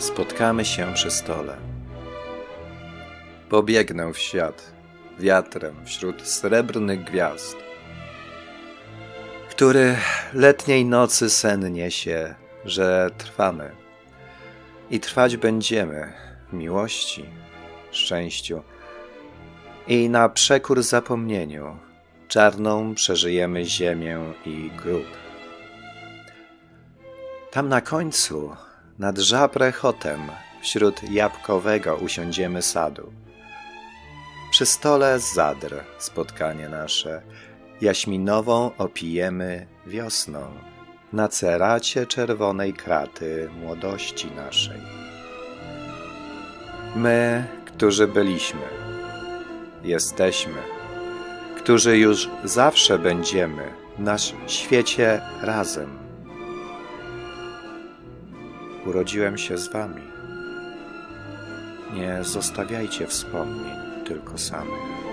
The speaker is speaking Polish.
spotkamy się przy stole. Pobiegnę w świat wiatrem wśród srebrnych gwiazd, który letniej nocy sen niesie, że trwamy i trwać będziemy w miłości, szczęściu i na przekór zapomnieniu czarną przeżyjemy ziemię i grób. Tam na końcu, nad żabrechotem, wśród jabłkowego usiądziemy sadu. Przy stole zadr spotkanie nasze, jaśminową opijemy wiosną, na ceracie czerwonej kraty młodości naszej. My, którzy byliśmy, jesteśmy, którzy już zawsze będziemy na świecie razem. Urodziłem się z wami. Nie zostawiajcie wspomnień tylko samych.